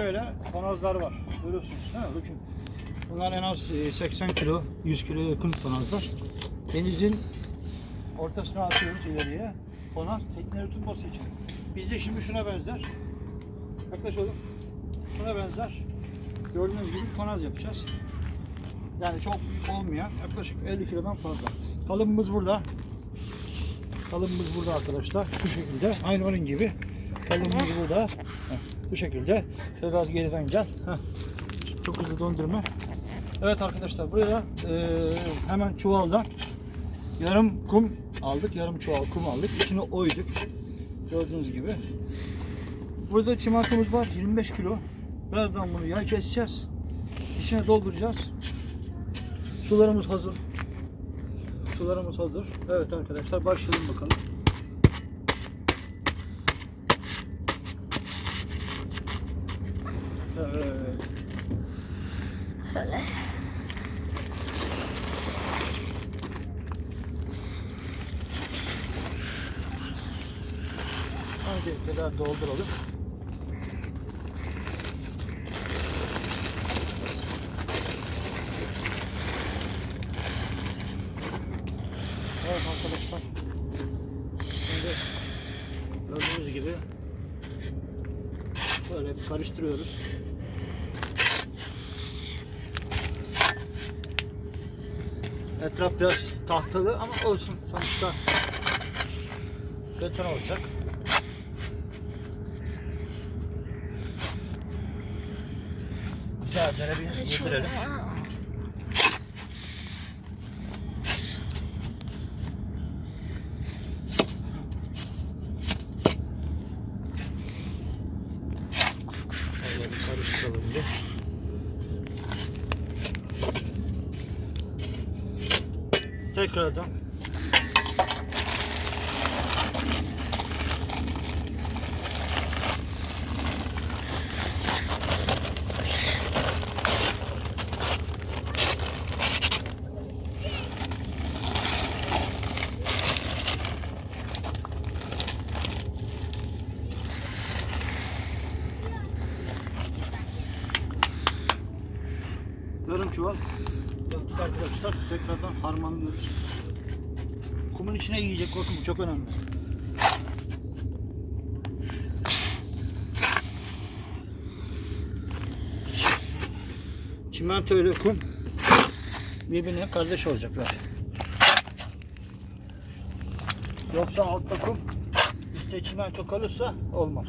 Şöyle tonozlar var. Görüyorsunuz değil mi? Bakın. Bunlar en az e, 80 kilo, 100 kilo yakın tonozlar. Denizin ortasına atıyoruz ileriye. Tonoz tekneleri tutması için. Bizde şimdi şuna benzer. Yaklaş oğlum. Şuna benzer. Gördüğünüz gibi tonaz yapacağız. Yani çok büyük olmayan yaklaşık 50 kilodan fazla. Kalıbımız burada. Kalıbımız burada arkadaşlar. Bu şekilde. Aynı onun gibi. Kalıbımız burada. Heh, bu şekilde. Şöyle biraz geriden gel. Heh. Çok hızlı döndürme. Evet arkadaşlar buraya eee, hemen çuvaldan yarım kum aldık. Yarım çuval kum aldık. İçine oyduk. Gördüğünüz gibi. Burada çimentomuz var 25 kilo. Birazdan bunu yay keseceğiz. İçine dolduracağız. Sularımız hazır. Sularımız hazır. Evet arkadaşlar başlayalım bakalım. Şöyle. Öncelikle daha dolduralım. Evet arkadaşlar. Şimdi gördüğünüz gibi böyle karıştırıyoruz. Etraf biraz tahtalı ama olsun sonuçta beton olacak. Güzelce bir yedirelim. Şöyle bir karıştıralım bir. Tekrardan yarım çuval yaptık arkadaşlar. Tekrardan harmanlıyoruz. Kumun içine yiyecek bakın bu çok önemli. Çimento ile kum birbirine kardeş olacaklar. Yoksa altta kum üstte çimento kalırsa olmaz.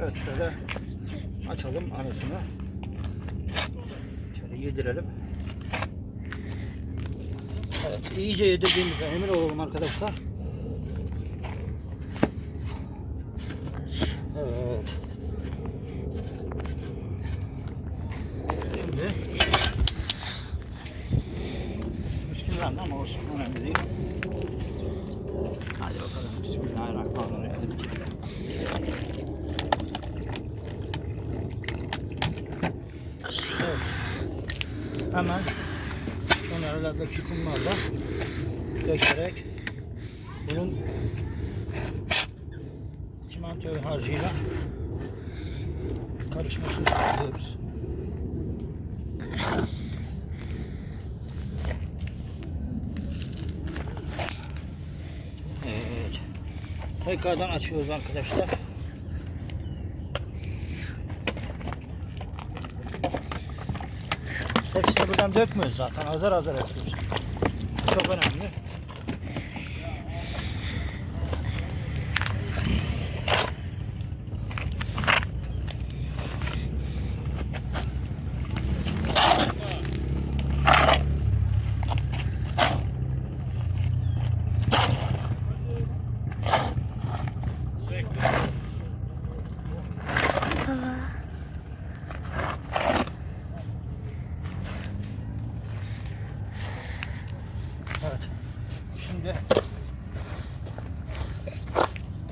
Evet şöyle açalım arasını. Yedirelim. Evet iyice yedirdiğimizde emin olalım arkadaşlar. Evet. Şimdi Bismillah ama olsun önemli değil. Hadi bakalım Bismillahirrahmanirrahim. Evet. Hemen kenarlardaki kumlarla dökerek bunun çimento harcıyla karışmasını sağlıyoruz. Evet. Tekrardan açıyoruz arkadaşlar. Hepsini buradan dökmüyoruz zaten. Azar azar yapıyoruz. Çok önemli.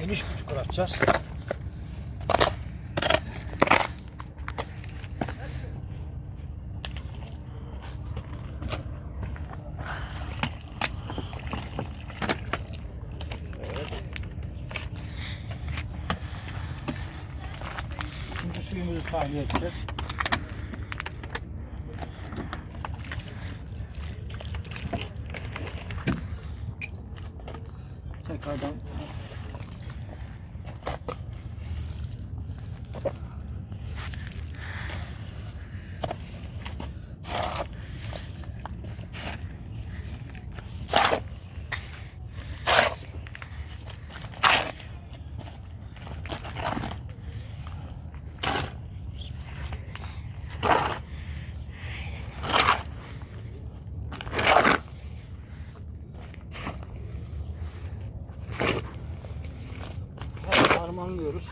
geniş bir çukur atacağız. suyumuzu tahliye edeceğiz. Tekrardan harmanlıyoruz.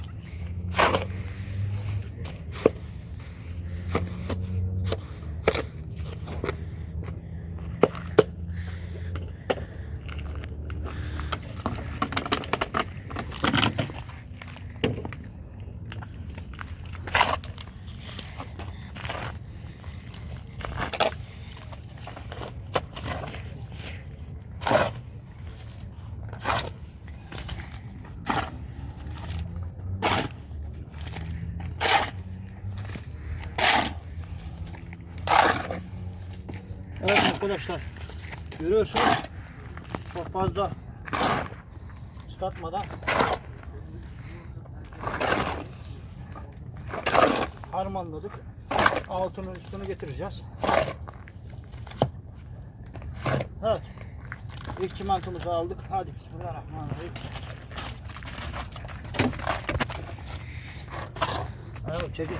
Evet arkadaşlar görüyorsunuz çok fazla ıslatmadan harmanladık. Altının üstünü getireceğiz. Evet. İlk çimentomuzu aldık. Hadi bismillahirrahmanirrahim. Evet çekin.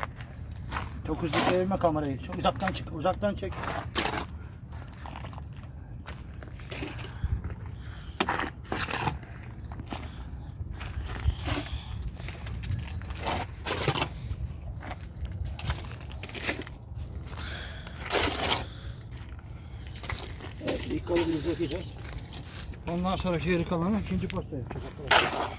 Çok hızlı çevirme kamerayı. Çok uzaktan çık. Uzaktan çek. Evet, ilk kalıbımızı yakacağız. Ondan sonra geri kalanı ikinci pasta yapacağız arkadaşlar.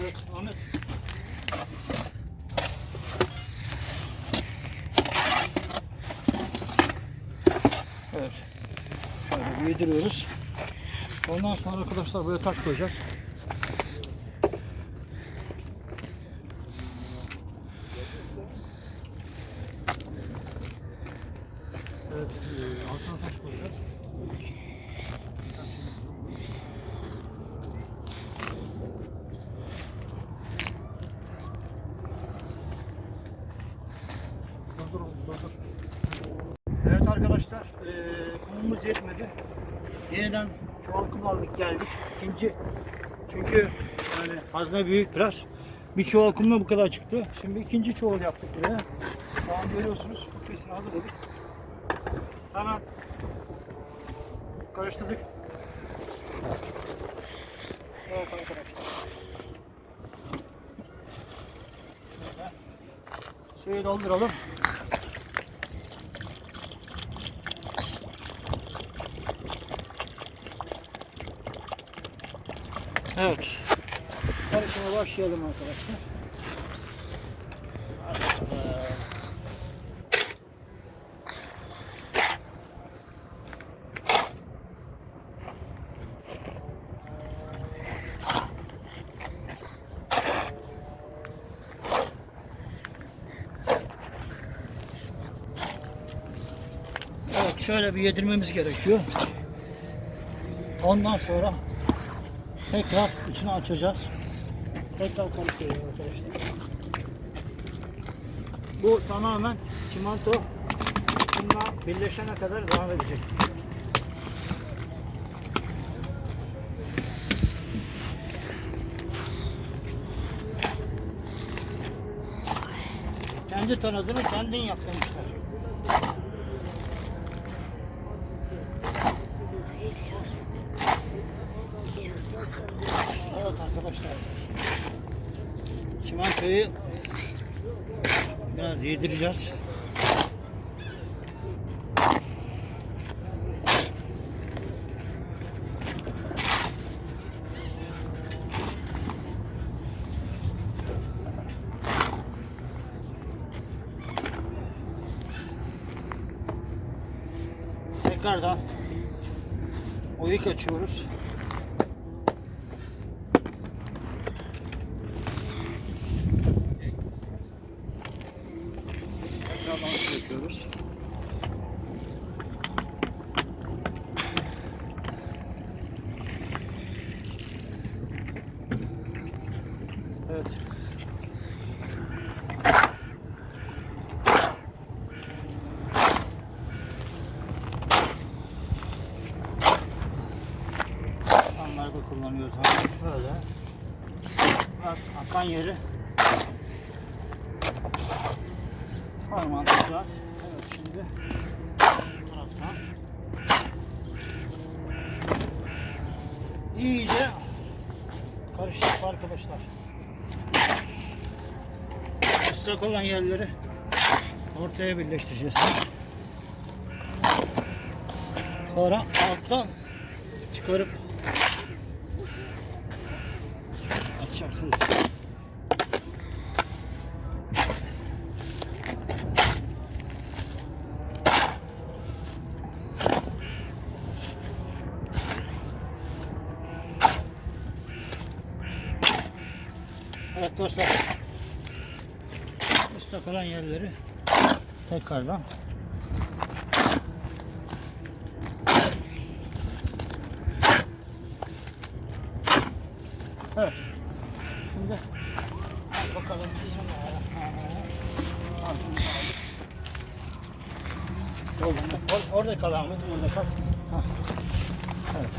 Evet, Ahmet. Yediriyoruz. Ondan sonra arkadaşlar böyle taş koyacağız. Evet, e, altına taş koyacağız. Evet arkadaşlar, e, kumumuz yetmedi. Yeniden çuval kum aldık geldik. İkinci, çünkü yani hazne büyük biraz. Bir çuval kumla bu kadar çıktı. Şimdi ikinci çuval yaptık buraya. Şu an görüyorsunuz, kukesini hazırladık. Hemen karıştırdık. Evet arkadaşlar. Suyu dolduralım. Evet. Karışıma başlayalım arkadaşlar. Evet. Şöyle bir yedirmemiz gerekiyor. Ondan sonra tekrar içini açacağız. Tekrar karıştırıyoruz arkadaşlar. Bu tamamen çimento kumla birleşene kadar devam edecek. Kendi tonazını kendin yap demişler. Evet arkadaşlar. Çimentoyu biraz yedireceğiz. Tekrardan oyuk açıyoruz. balans yapıyoruz. Evet. Da kullanıyoruz. Hani Böyle. Biraz akan yeri parmağlayacağız. Evet şimdi bu taraftan iyice karıştık arkadaşlar. Islak olan yerleri ortaya birleştireceğiz. Sonra alttan çıkarıp açacaksınız. Evet dostlar. Islak olan yerleri tekrardan Evet. Şimdi al bakalım Bismillahirrahmanirrahim. Or- orada kal Ahmet, orada kal. Hah. Evet.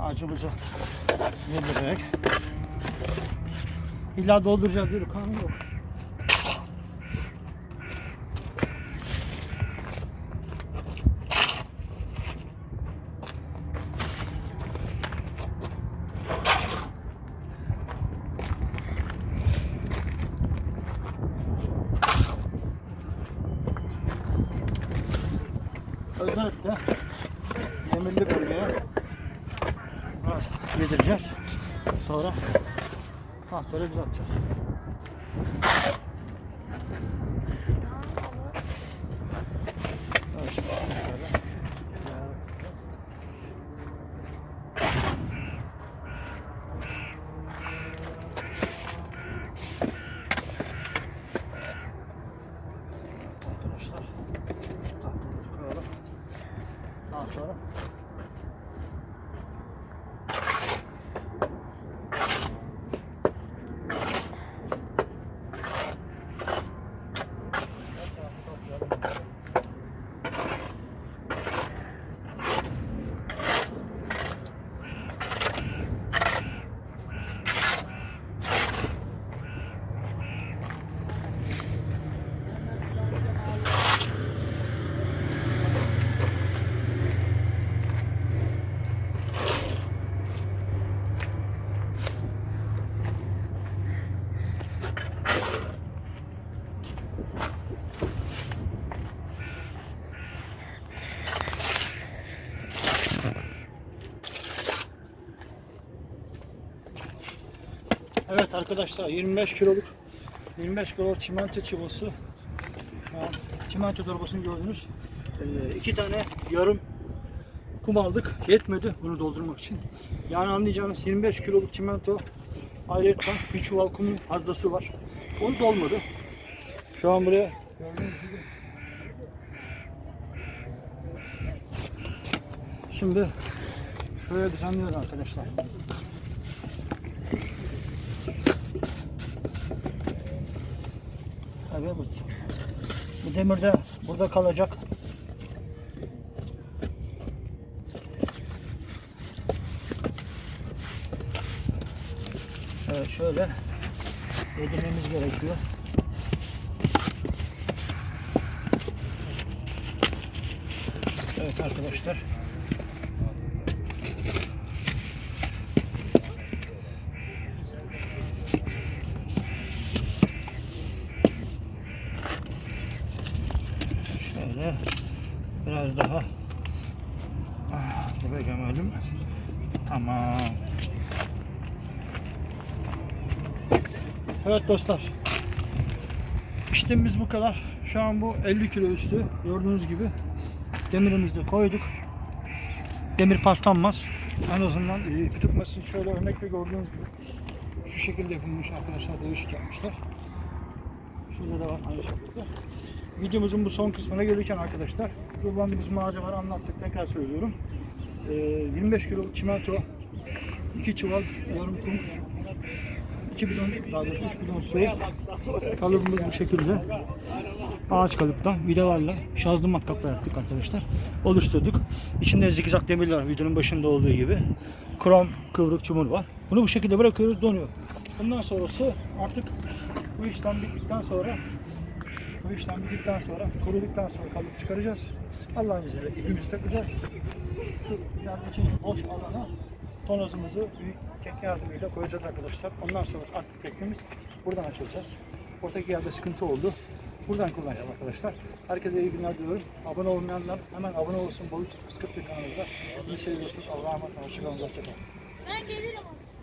Ağacımızı yedirerek İlla dolduracağız diyor. Kanun yok. Evet arkadaşlar 25 kiloluk 25 kilo çimento an çimento torbasını gördünüz. Ee, iki tane yarım kum aldık. Yetmedi bunu doldurmak için. Yani anlayacağınız 25 kiloluk çimento ayrıca bir çuval kumun fazlası var. Onu dolmadı. Şu an buraya Şimdi şöyle düzenliyoruz arkadaşlar. Tabii bu, bu demir de burada kalacak. Evet şöyle yedirmemiz gerekiyor. Evet arkadaşlar. Şöyle biraz daha ah, buraya gömelim. Tamam. Evet dostlar. İşlemimiz bu kadar. Şu an bu 50 kilo üstü. Gördüğünüz gibi demirimizi de koyduk. Demir paslanmaz. En azından e, tutmasın. Şöyle örnekte gördüğünüz gibi şu şekilde yapılmış arkadaşlar. Değişik yapmışlar. Şurada da var aynı şekilde. Videomuzun bu son kısmına gelirken arkadaşlar kullandığımız malzemeleri anlattık. Tekrar söylüyorum. Ee, 25 kilo çimento, 2 çuval yarım kum, 2 bidon, daha doğrusu 3 bidon su. Kalıbımız bu şekilde. Ağaç kalıptan vidalarla şazlı matkapla yaptık arkadaşlar. Oluşturduk. İçinde zikzak demirler videonun başında olduğu gibi. Krom kıvrık çumur var. Bunu bu şekilde bırakıyoruz donuyor. Bundan sonrası artık bu işlem bittikten sonra bu işlem bittikten sonra kuruduktan sonra kalıp çıkaracağız. Allah'ın izniyle ipimizi takacağız. Şu yerdeki boş alana tonozumuzu büyük tek yardımıyla koyacağız arkadaşlar. Ondan sonra artık teknemiz buradan açılacağız. Ortaki yerde sıkıntı oldu. Buradan kullanacağız arkadaşlar. Herkese iyi günler diliyorum. Abone olmayanlar hemen abone olsun. Boyut Kıskırtlı kanalımıza. İyi seyirler. Allah'a emanet olun. Hoşçakalın. Ben gelirim.